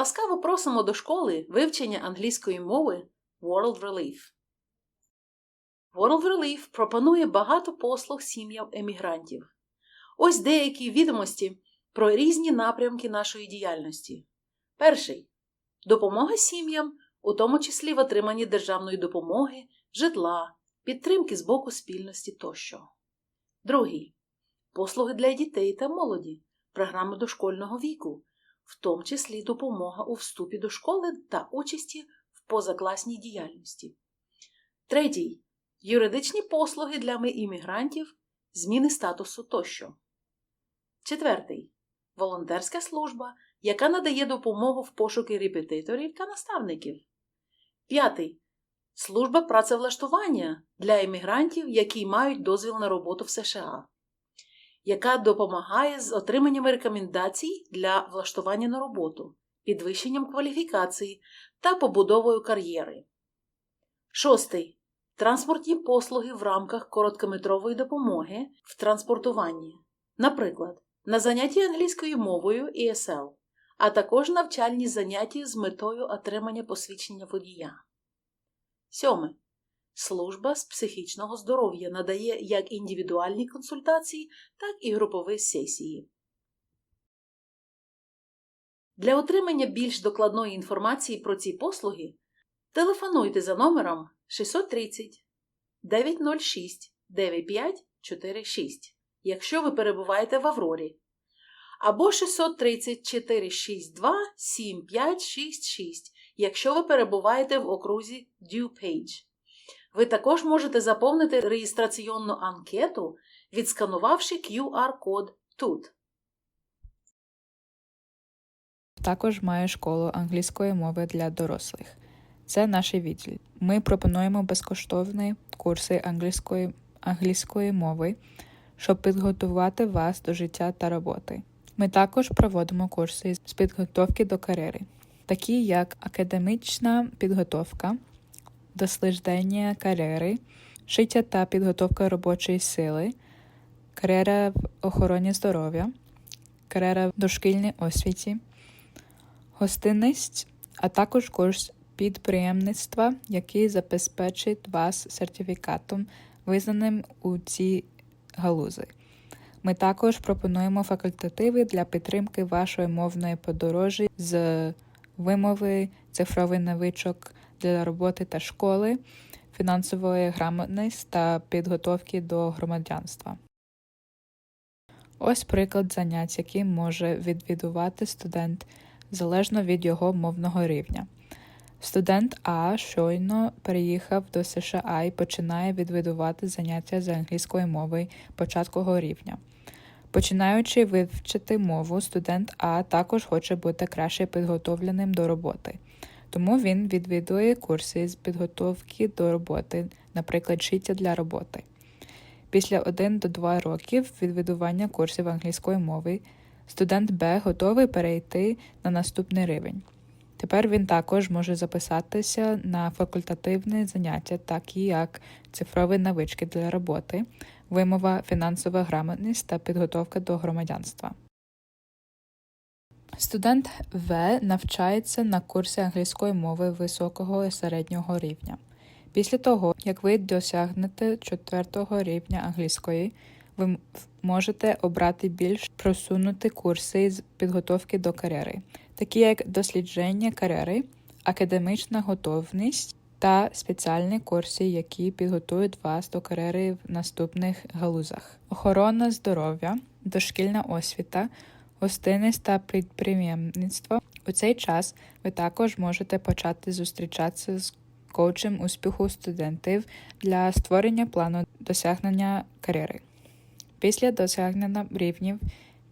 Ласкаво просимо до школи вивчення англійської мови World Relief. World Relief пропонує багато послуг сім'ям емігрантів. Ось деякі відомості про різні напрямки нашої діяльності. Перший допомога сім'ям, у тому числі в отриманні державної допомоги, житла, підтримки з боку спільності тощо. Другий послуги для дітей та молоді, програми дошкольного віку, в тому числі допомога у вступі до школи та участі в позакласній діяльності. Третій юридичні послуги для іммігрантів, зміни статусу тощо. Четвертий волонтерська служба, яка надає допомогу в пошуки репетиторів та наставників. П'ятий служба працевлаштування для іммігрантів, які мають дозвіл на роботу в США, яка допомагає з отриманням рекомендацій для влаштування на роботу, підвищенням кваліфікації та побудовою кар'єри. Шостий транспортні послуги в рамках короткометрової допомоги в транспортуванні, наприклад, на занятті англійською мовою ESL, а також навчальні заняття з метою отримання посвідчення водія. Сьоме. Служба з психічного здоров'я надає як індивідуальні консультації, так і групові сесії. Для отримання більш докладної інформації про ці послуги телефонуйте за номером 630 906 9546, якщо ви перебуваєте в Аврорі, або 630 462 7566, якщо ви перебуваєте в окрузі DuPage. Ви також можете заповнити реєстраційну анкету, відсканувавши QR-код тут. Також має школу англійської мови для дорослих. Це наш відділ. Ми пропонуємо безкоштовні курси англійської, англійської мови, щоб підготувати вас до життя та роботи. Ми також проводимо курси з підготовки до кар'єри, такі як академічна підготовка, дослідження кар'єри, шиття та підготовка робочої сили, кар'єра в охороні здоров'я, кар'єра в дошкільній освіті, гостинність, а також курс підприємництва, який забезпечить вас сертифікатом, визнаним у цій галузі. Ми також пропонуємо факультативи для підтримки вашої мовної подорожі з вимови, цифровий навичок для роботи та школи, фінансової грамотності та підготовки до громадянства. Ось приклад занять, які може відвідувати студент залежно від його мовного рівня. Студент А щойно переїхав до США і починає відвідувати заняття з англійської мови початкового рівня. Починаючи вивчити мову, студент А також хоче бути краще підготовленим до роботи. Тому він відвідує курси з підготовки до роботи, наприклад, шиття для роботи. Після 1 до 2 років відвідування курсів англійської мови студент Б готовий перейти на наступний рівень. Тепер він також може записатися на факультативні заняття, такі як цифрові навички для роботи, вимова, фінансова грамотність та підготовка до громадянства. Студент В навчається на курсі англійської мови високого і середнього рівня. Після того, як ви досягнете четвертого рівня англійської, ви можете обрати більш просунуті курси з підготовки до кар'єри, такі як дослідження кар'єри, академічна готовність та спеціальні курси, які підготують вас до кар'єри в наступних галузах: охорона здоров'я, дошкільна освіта, гостинність та підприємництво. У цей час ви також можете почати зустрічатися з коучем успіху студентів для створення плану досягнення кар'єри. Після досягнення рівнів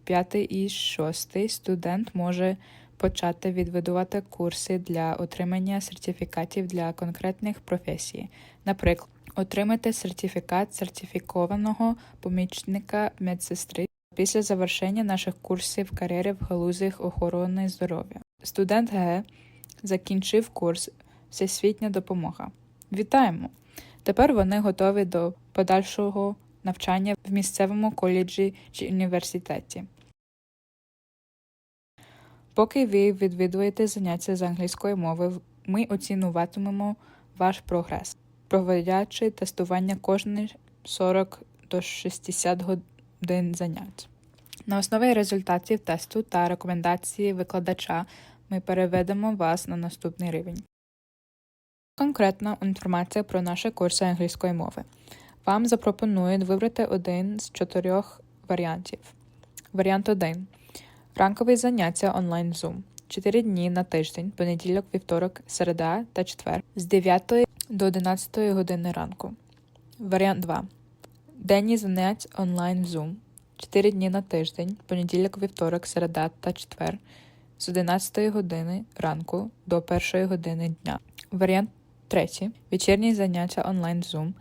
5 і 6 студент може почати відвідувати курси для отримання сертифікатів для конкретних професій. Наприклад, отримати сертифікат сертифікованого помічника медсестри після завершення наших курсів кар'єри в галузях охорони здоров'я. Студент Г закінчив курс Всесвітня допомога. Вітаємо! Тепер вони готові до подальшого навчання в місцевому коледжі чи університеті. Поки ви відвідуєте заняття з англійської мови, ми оцінюватимемо ваш прогрес, проводячи тестування кожні 40 до 60 годин занять. На основі результатів тесту та рекомендації викладача ми переведемо вас на наступний рівень. Конкретна інформація про наші курси англійської мови. Вам запропонують вибрати один з чотирьох варіантів. Варіант 1. Ранкові заняття онлайн Zoom. 4 дні на тиждень, понеділок, вівторок, середа та четвер з 9 до 11 години ранку. Варіант 2. Денні занять онлайн Zoom. 4 дні на тиждень, понеділок, вівторок, середа та четвер з 11 години ранку до 1 години дня. Варіант 3. Вечірні заняття онлайн Zoom.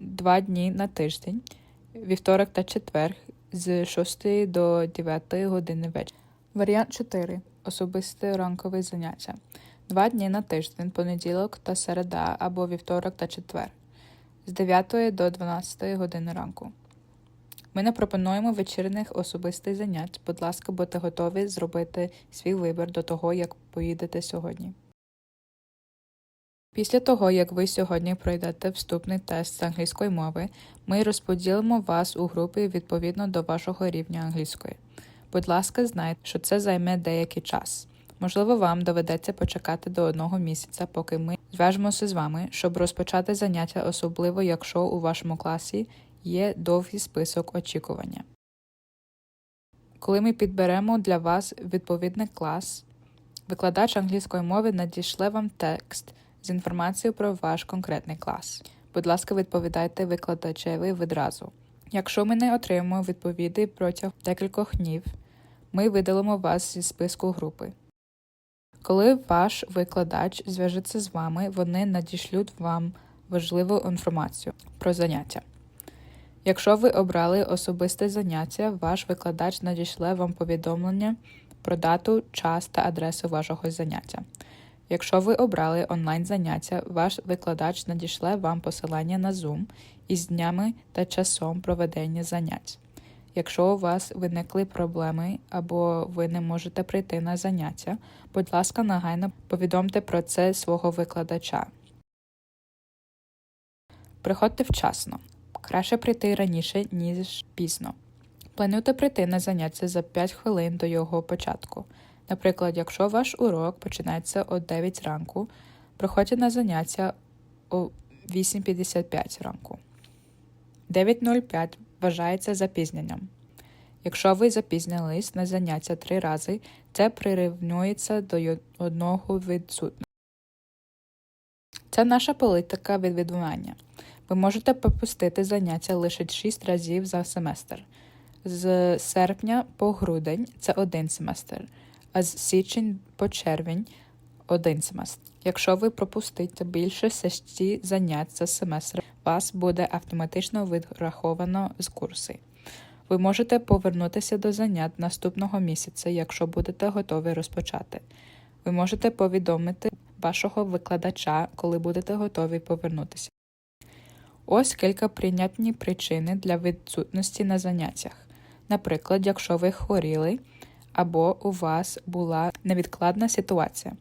2 дні на тиждень, вівторок та четвер з 6 до 9 години вечора. Варіант 4. Особисте ранкове заняття. Два дні на тиждень, понеділок та середа або вівторок та четвер з 9 до 12 години ранку. Ми не пропонуємо вечірних особистих занять. Будь ласка, будьте готові зробити свій вибір до того, як поїдете сьогодні. Після того, як ви сьогодні пройдете вступний тест з англійської мови, ми розподілимо вас у групи відповідно до вашого рівня англійської. Будь ласка, знайте, що це займе деякий час. Можливо, вам доведеться почекати до одного місяця, поки ми зв'яжемося з вами, щоб розпочати заняття, особливо якщо у вашому класі є довгий список очікування. Коли ми підберемо для вас відповідний клас, викладач англійської мови надішле вам текст з інформацією про ваш конкретний клас. Будь ласка, відповідайте викладачеві відразу. Якщо ми не отримаємо відповіді протягом декількох днів, ми видалимо вас зі списку групи. Коли ваш викладач зв'яжеться з вами, вони надішлють вам важливу інформацію про заняття. Якщо ви обрали особисте заняття, ваш викладач надішле вам повідомлення про дату, час та адресу вашого заняття. Якщо ви обрали онлайн заняття, ваш викладач надішле вам посилання на Zoom із днями та часом проведення занять. Якщо у вас виникли проблеми або ви не можете прийти на заняття, будь ласка, негайно повідомте про це свого викладача. Приходьте вчасно. Краще прийти раніше, ніж пізно. Плануйте прийти на заняття за 5 хвилин до його початку. Наприклад, якщо ваш урок починається о 9 ранку, приходьте на заняття о 8.55 ранку. 9.05 вважається запізненням. Якщо ви запізнились на заняття три рази, це прирівнюється до одного відсутності. Це наша політика відвідування. Ви можете пропустити заняття лише 6 разів за семестр. З серпня по грудень це один семестр, а з січень по червень один семестр. Якщо ви пропустите більше 6 занять за семестр, вас буде автоматично відраховано з курси. Ви можете повернутися до занять наступного місяця, якщо будете готові розпочати. Ви можете повідомити вашого викладача, коли будете готові повернутися. Ось кілька прийнятні причини для відсутності на заняттях. Наприклад, якщо ви хворіли, або у вас була невідкладна ситуація,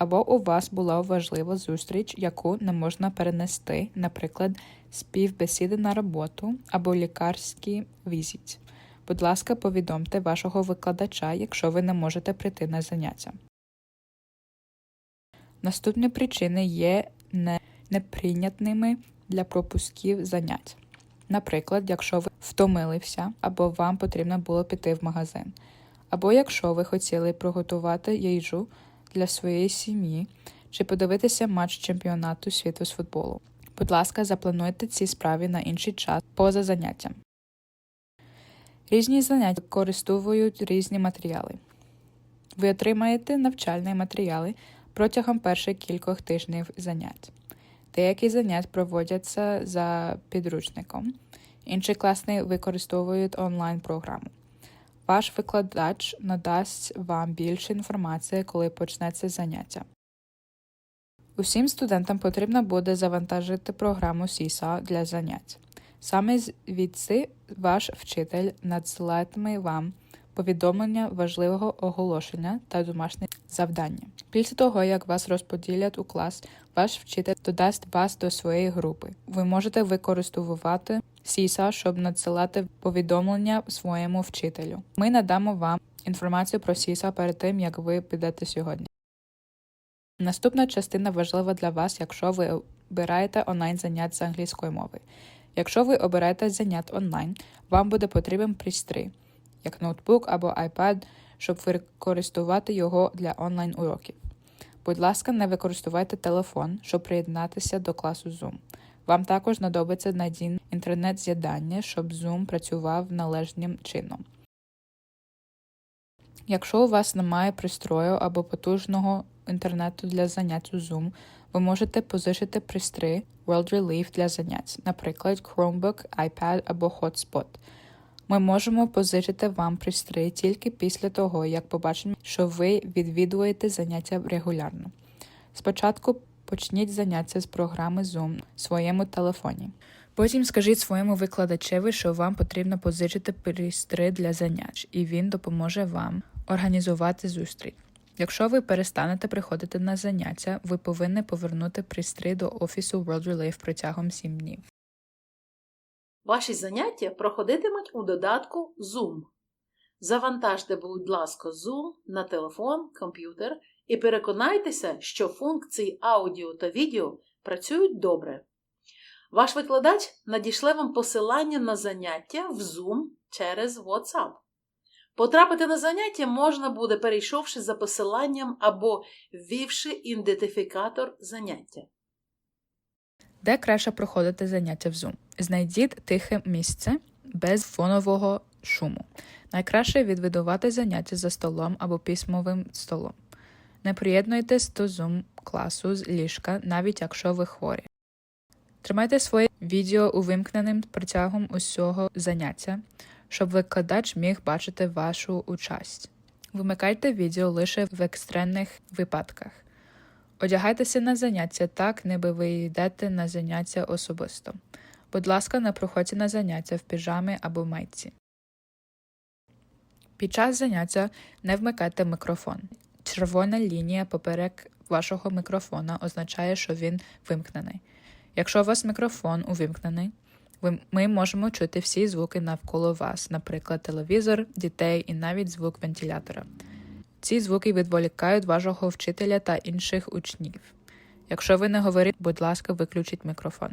або у вас була важлива зустріч, яку не можна перенести, наприклад, співбесіди на роботу або лікарський візит. Будь ласка, повідомте вашого викладача, якщо ви не можете прийти на заняття. Наступні причини є не- неприйнятними для пропусків занять. Наприклад, якщо ви втомилися, або вам потрібно було піти в магазин, або якщо ви хотіли приготувати їжу для своєї сім'ї чи подивитися матч чемпіонату світу з футболу. Будь ласка, заплануйте ці справи на інший час поза заняттям. Різні заняття використовують різні матеріали. Ви отримаєте навчальні матеріали протягом перших кількох тижнів занять. Деякі занять проводяться за підручником, інші класні використовують онлайн-програму. Ваш викладач надасть вам більше інформації, коли почнеться заняття. Усім студентам потрібно буде завантажити програму СІСА для занять. Саме звідси ваш вчитель надсилатиме вам повідомлення важливого оголошення та домашнє завдання. Після того, як вас розподілять у клас, ваш вчитель додасть вас до своєї групи. Ви можете використовувати Сіса, щоб надсилати повідомлення своєму вчителю. Ми надамо вам інформацію про Сіса перед тим, як ви підете сьогодні. Наступна частина важлива для вас, якщо ви обираєте онлайн занять з англійської мови. Якщо ви обираєте занять онлайн, вам буде потрібен пристрій, як ноутбук або iPad, щоб використовувати його для онлайн уроків. Будь ласка, не використовуйте телефон, щоб приєднатися до класу Zoom. Вам також знадобиться надійне інтернет-з'єднання, щоб Zoom працював належним чином. Якщо у вас немає пристрою або потужного інтернету для занять у Zoom, ви можете позичити пристрій World Relief для занять, наприклад, Chromebook, iPad або Hotspot. Ми можемо позичити вам пристрій тільки після того, як побачимо, що ви відвідуєте заняття регулярно. Спочатку почніть заняття з програми Zoom в своєму телефоні. Потім скажіть своєму викладачеві, що вам потрібно позичити пристрій для занять, і він допоможе вам організувати зустріч. Якщо ви перестанете приходити на заняття, ви повинні повернути пристрій до офісу World Relief протягом 7 днів. Ваші заняття проходитимуть у додатку Zoom. Завантажте, будь ласка, Zoom на телефон, комп'ютер і переконайтеся, що функції аудіо та відео працюють добре. Ваш викладач надішле вам посилання на заняття в Zoom через WhatsApp. Потрапити на заняття можна буде, перейшовши за посиланням або ввівши ідентифікатор заняття. Де краще проходити заняття в Zoom? Знайдіть тихе місце без фонового шуму. Найкраще відвідувати заняття за столом або письмовим столом. Не приєднуйтесь до Zoom класу з ліжка, навіть якщо ви хворі. Тримайте своє відео увімкненим протягом усього заняття, щоб викладач міг бачити вашу участь. Вимикайте відео лише в екстрених випадках. Одягайтеся на заняття так, ніби ви йдете на заняття особисто. Будь ласка, не проходьте на заняття в піжамі або майці. Під час заняття не вмикайте мікрофон. Червона лінія поперек вашого мікрофона означає, що він вимкнений. Якщо у вас мікрофон увімкнений, ми можемо чути всі звуки навколо вас, наприклад, телевізор, дітей і навіть звук вентилятора. Ці звуки відволікають вашого вчителя та інших учнів. Якщо ви не говорите, будь ласка, виключіть мікрофон.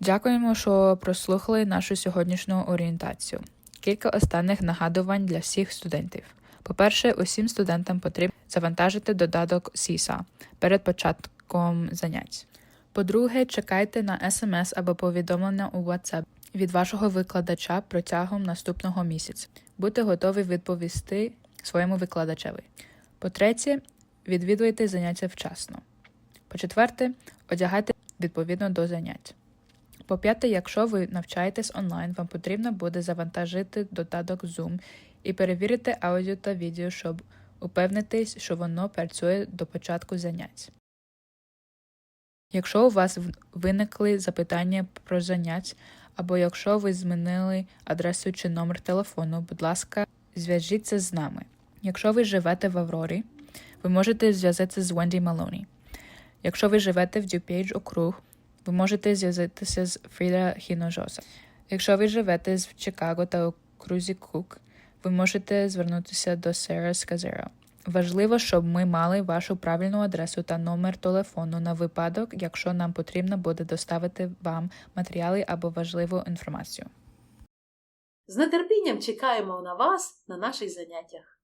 Дякуємо, що прослухали нашу сьогоднішню орієнтацію. Кілька останніх нагадувань для всіх студентів. По-перше, усім студентам потрібно завантажити додаток SISA перед початком занять. По-друге, чекайте на смс або повідомлення у WhatsApp від вашого викладача протягом наступного місяця. Будьте готові відповісти своєму викладачеві. По-третє, відвідуйте заняття вчасно. По-четверте, одягайте відповідно до занять. По-п'яте, якщо ви навчаєтесь онлайн, вам потрібно буде завантажити додаток Zoom і перевірити аудіо та відео, щоб упевнитись, що воно працює до початку занять. Якщо у вас виникли запитання про занять, або якщо ви змінили адресу чи номер телефону, будь ласка, зв'яжіться з нами. Якщо ви живете в Аврорі, ви можете зв'язатися з Wendy Малоні. Якщо ви живете в DuPage округ, ви можете зв'язатися з Фріда Хіножоса. Якщо ви живете в Чикаго та окрузі Кук, ви можете звернутися до Сера Сказеро. Важливо, щоб ми мали вашу правильну адресу та номер телефону на випадок, якщо нам потрібно буде доставити вам матеріали або важливу інформацію. З нетерпінням чекаємо на вас на наших заняттях.